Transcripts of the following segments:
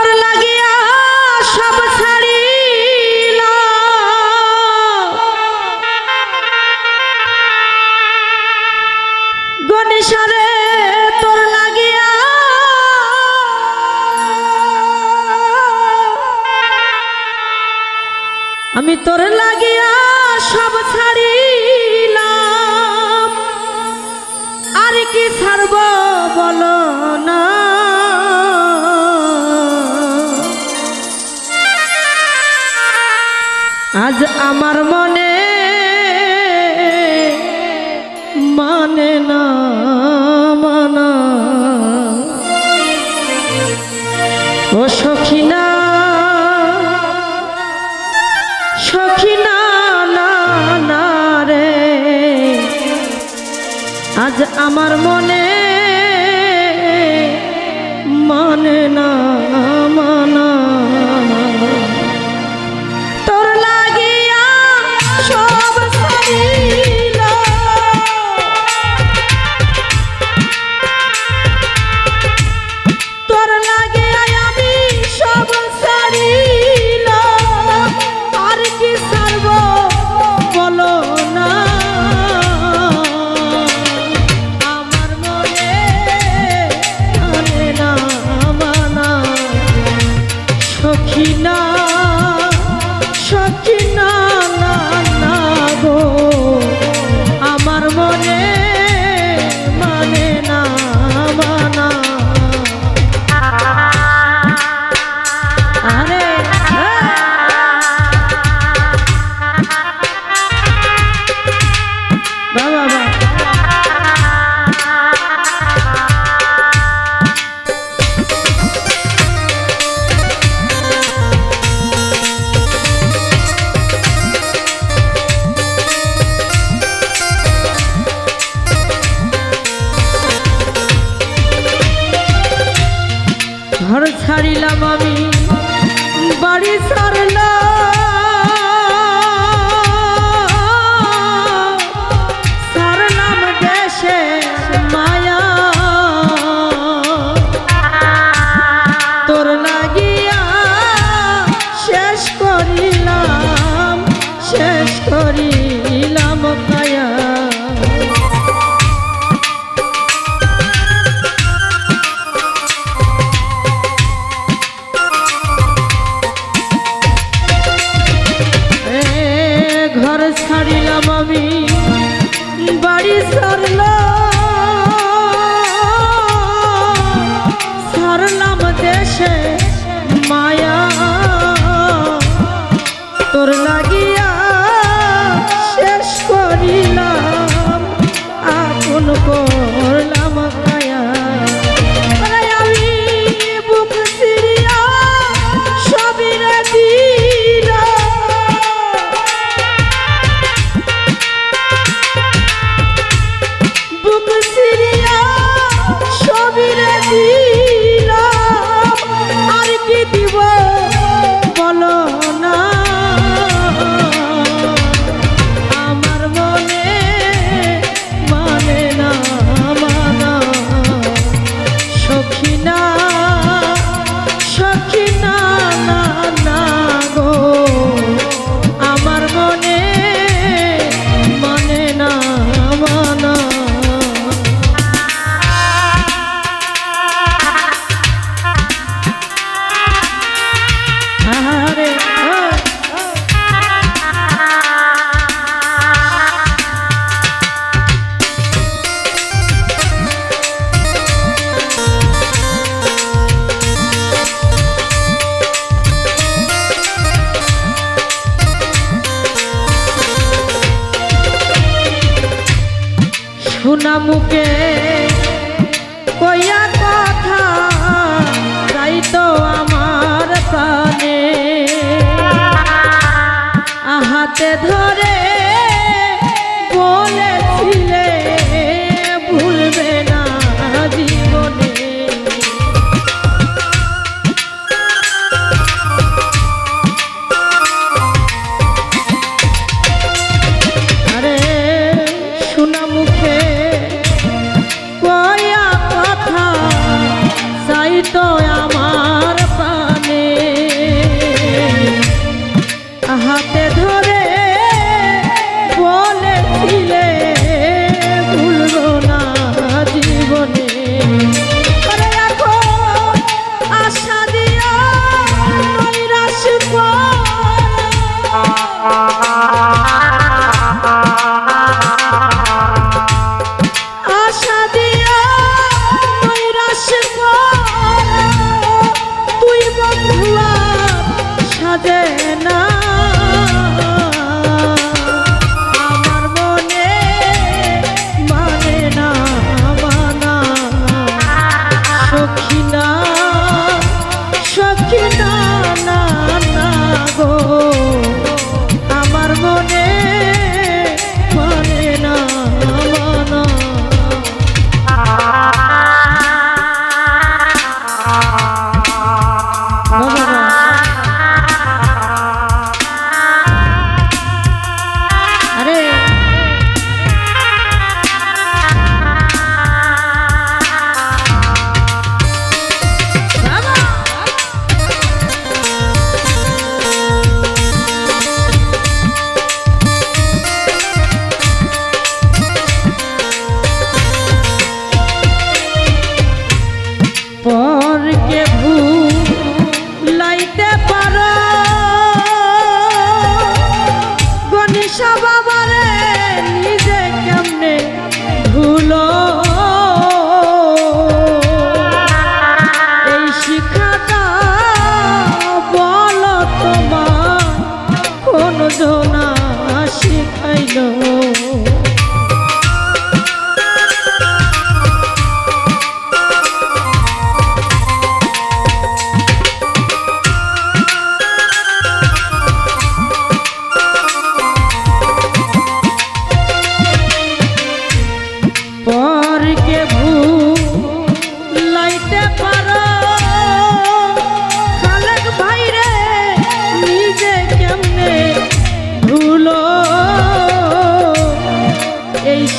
তোর লাগিয়া তোর লাগিয়া আমি তোর লাগিয়া সব ছাড়িলাম। আর কি ছাড়ব বলো না? আজ আমার মনে মানে না, মানা। ও সখিনা সখিনা, না না রে। আজ আমার মনে মানে ছাড়িলাম আমি বাড়ি ছাড়লাম ছাড়লাম দেশে মায়া। তোর লাগিয়া শেষ করিলাম শেষ করিলাম। ছাড়িলাম আমি বাড়ি ছাড়লাম মুখে কইয়া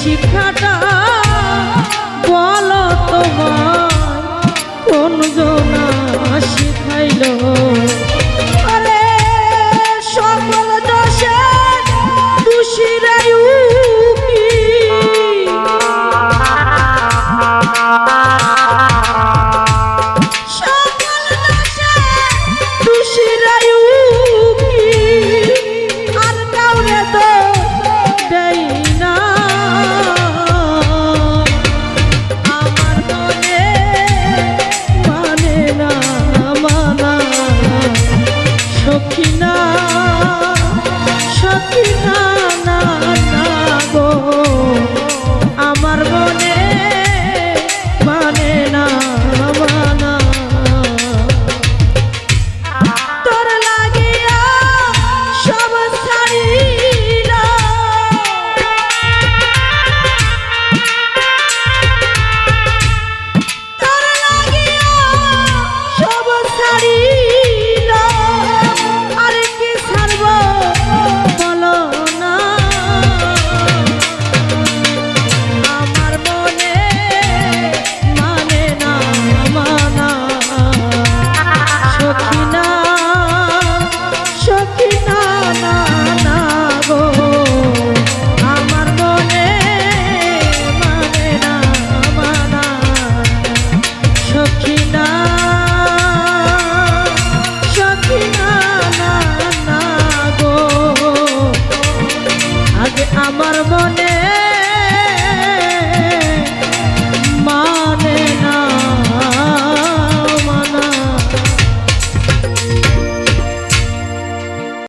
She Shikata